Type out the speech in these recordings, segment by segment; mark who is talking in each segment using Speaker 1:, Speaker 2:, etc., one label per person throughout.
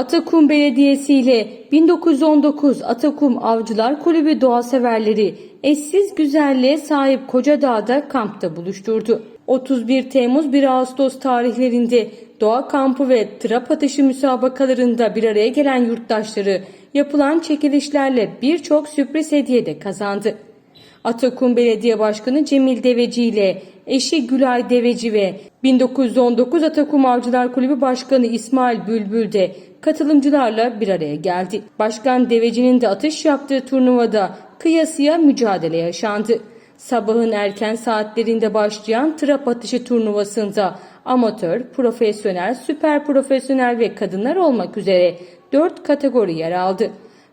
Speaker 1: Atakum Belediyesi ile 1919 Atakum Avcılar Kulübü doğa severleri eşsiz güzelliğe sahip Kocadağ'da kampta buluşturdu. 31 Temmuz 1 Ağustos tarihlerinde doğa kampı ve trap atışı müsabakalarında bir araya gelen yurttaşları yapılan çekilişlerle birçok sürpriz hediye de kazandı. Atakum Belediye Başkanı Cemil Deveci ile eşi Gülay Deveci ve 1919 Atakum Avcılar Kulübü Başkanı İsmail Bülbül de katılımcılarla bir araya geldi. Başkan Deveci'nin de atış yaptığı turnuvada kıyasıya mücadele yaşandı. Sabahın erken saatlerinde başlayan trap atışı turnuvasında amatör, profesyonel, süper profesyonel ve kadınlar olmak üzere 4 kategori yer aldı.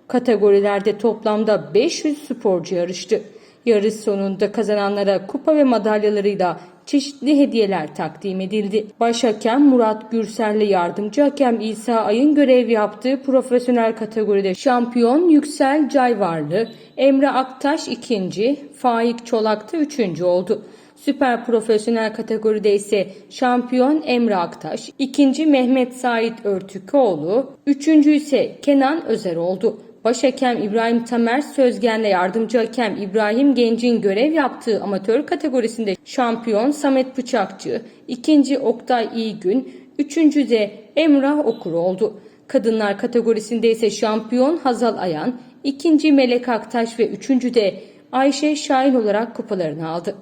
Speaker 1: Kategorilerde toplamda 500 sporcu yarıştı. Yarış sonunda kazananlara kupa ve madalyalarıyla çeşitli hediyeler takdim edildi. Başhakem Murat Gürsel'le yardımcı hakem İsa Ay'ın görev yaptığı profesyonel kategoride şampiyon Yüksel Cayvarlı, Emre Aktaş ikinci, Faik Çolak da üçüncü oldu. Süper profesyonel kategoride ise şampiyon Emre Aktaş, ikinci Mehmet Sait Örtükoğlu, üçüncü ise Kenan Özer oldu. Başhakem İbrahim Tamer Sözgen'le yardımcı hakem İbrahim Genc'in görev yaptığı amatör kategorisinde şampiyon Samet Bıçakçı, ikinci Oktay İyigün, üçüncü de Emrah Okur oldu. Kadınlar kategorisinde ise şampiyon Hazal Ayan, ikinci Melek Aktaş ve üçüncü de Ayşe Şahin olarak kupalarını aldı.